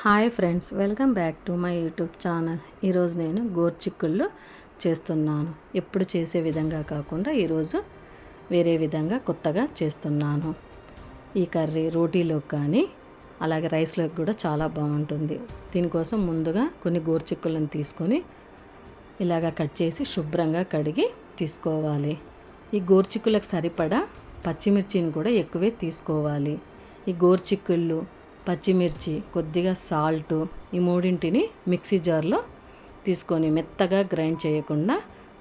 Hi friends welcome back to my YouTube channel. ఈరోజు నేను గోర్చిక్కుళ్ళు చేస్తున్నాను. ఎప్పుడు చేసే విధంగా కాకుండా ఈరోజు వేరే విధంగా కొత్తగా చేస్తున్నాను. ఈ కర్రీ రోటీలోకి కానీ అలాగే రైస్లోకి కూడా చాలా బాగుంటుంది. దీనికోసం ముందుగా కొన్ని గోర్చిక్కులను తీసుకొని ఇలాగ కట్ చేసి శుభ్రంగా కడిగి తీసుకోవాలి. ఈ గోర్చిక్కులకు సరిపడా పచ్చిమిర్చిని కూడా ఎక్కువే తీసుకోవాలి. ఈ గోర్చిక్కుళ్ళు పచ్చిమిర్చి కొద్దిగా సాల్ట్ ఈ మూడింటిని మిక్సీ జార్లో తీసుకొని మెత్తగా గ్రైండ్ చేయకుండా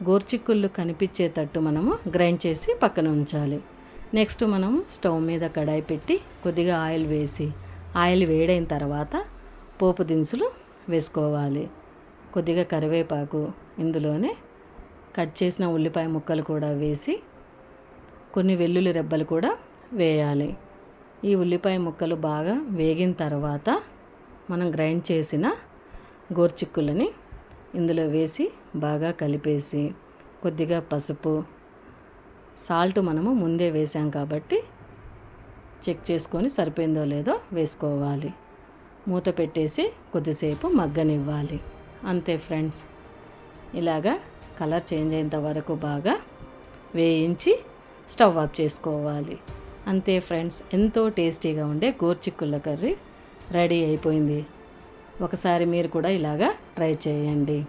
గోర్చిక్కుళ్ళు కనిపించేటట్టు మనము గ్రైండ్ చేసి పక్కన ఉంచాలి. నెక్స్ట్ మనం స్టవ్ మీద కడాయి పెట్టి కొద్దిగా ఆయిల్ వేసి ఆయిల్ వేడైన తర్వాత పోపు దినుసులు వేసుకోవాలి. కొద్దిగా కరివేపాకు ఇందులోనే కట్ చేసిన ఉల్లిపాయ ముక్కలు కూడా వేసి కొన్ని వెల్లుల్లి రెబ్బలు కూడా వేయాలి. ఈ ఉల్లిపాయ ముక్కలు బాగా వేగిన తర్వాత మనం గ్రైండ్ చేసిన గోర్చిక్కులని ఇందులో వేసి బాగా కలిపేసి కొద్దిగా పసుపు సాల్ట్ మనము ముందే వేసాం కాబట్టి చెక్ చేసుకొని సరిపోయిందో లేదో వేసుకోవాలి. మూత పెట్టేసి కొద్దిసేపు మగ్గనివ్వాలి. అంతే ఫ్రెండ్స్. ఇలాగా కలర్ చేంజ్ అయ్యేంత వరకు బాగా వేయించి స్టవ్ ఆఫ్ చేసుకోవాలి. అంతే ఫ్రెండ్స్ ఎంతో టేస్టీగా ఉండే గోర్చిక్కుళ్ళ కర్రీ రెడీ అయిపోయింది. ఒకసారి మీరు కూడా ఇలాగా ట్రై చేయండి.